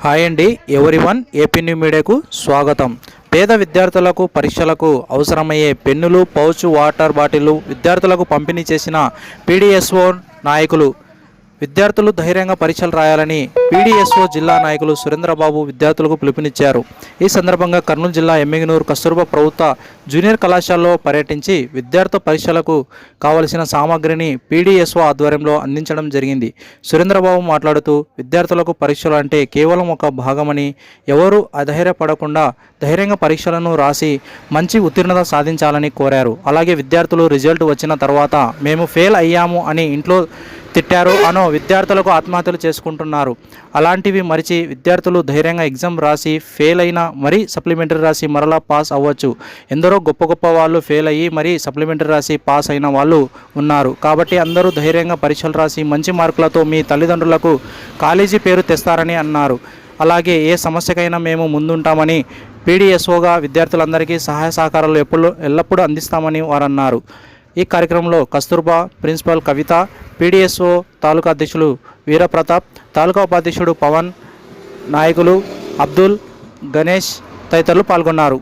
Hi అండి everyone AP new మీడియాకు స్వాగతం. పేద విద్యార్థులకు పరీక్షలకు అవసరమయ్యే పెన్నులు పౌచ్ వాటర్ బాటిళ్ళు విద్యార్థులకు పంపిణీ చేసిన పీడిఎస్ఓ నాయకులు విద్యార్థులు ధైర్యంగా పరీక్షలు రాయాలని పీడీఎస్ఓ జిల్లా నాయకులు సురేంద్రబాబు విద్యార్థులకు పిలుపునిచ్చారు. ఈ సందర్భంగా కర్నూలు జిల్లా ఎమ్మిగినూరు కస్తూర్బా ప్రభుత్వ జూనియర్ కళాశాలలో పర్యటించి విద్యార్థి పరీక్షలకు కావలసిన సామాగ్రిని పీడీఎస్ఓ ఆధ్వర్యంలో అందించడం జరిగింది. సురేంద్రబాబు మాట్లాడుతూ విద్యార్థులకు పరీక్షలు అంటే కేవలం ఒక భాగమని ఎవరు అధైర్యపడకుండా ధైర్యంగా పరీక్షలను రాసి మంచి ఉత్తీర్ణత సాధించాలని కోరారు. అలాగే విద్యార్థులు రిజల్ట్ వచ్చిన తర్వాత మేము ఫెయిల్ అయ్యాము అని ఇంట్లో తిట్టారు అనో విద్యార్థులకు ఆత్మహత్యలు చేసుకుంటున్నారు. అలాంటివి మరిచి విద్యార్థులు ధైర్యంగా ఎగ్జామ్ రాసి ఫెయిల్ అయినా మరీ సప్లిమెంటరీ రాసి మరలా పాస్ అవ్వచ్చు. ఎందరో గొప్ప గొప్ప వాళ్ళు ఫెయిల్ అయ్యి మరీ సప్లిమెంటరీ రాసి పాస్ అయిన వాళ్ళు ఉన్నారు. కాబట్టి అందరూ ధైర్యంగా పరీక్షలు రాసి మంచి మార్కులతో మీ తల్లిదండ్రులకు కాలేజీ పేరు తెస్తారని అన్నారు. అలాగే ఏ సమస్యకైనా మేము ముందుంటామని పీడిఎస్ఓగా విద్యార్థులందరికీ సహాయ సహకారాలు ఎప్పుడు ఎల్లప్పుడూ అందిస్తామని వారన్నారు. ఈ కార్యక్రమంలో కస్తూర్బా ప్రిన్సిపల్ కవిత పీడిఎస్ఓ తాలూకా అధ్యక్షులు వీరప్రతాప్ తాలూకా ఉపాధ్యక్షుడు పవన్ నాయకులు అబ్దుల్ గణేష్ తదితరులు పాల్గొన్నారు.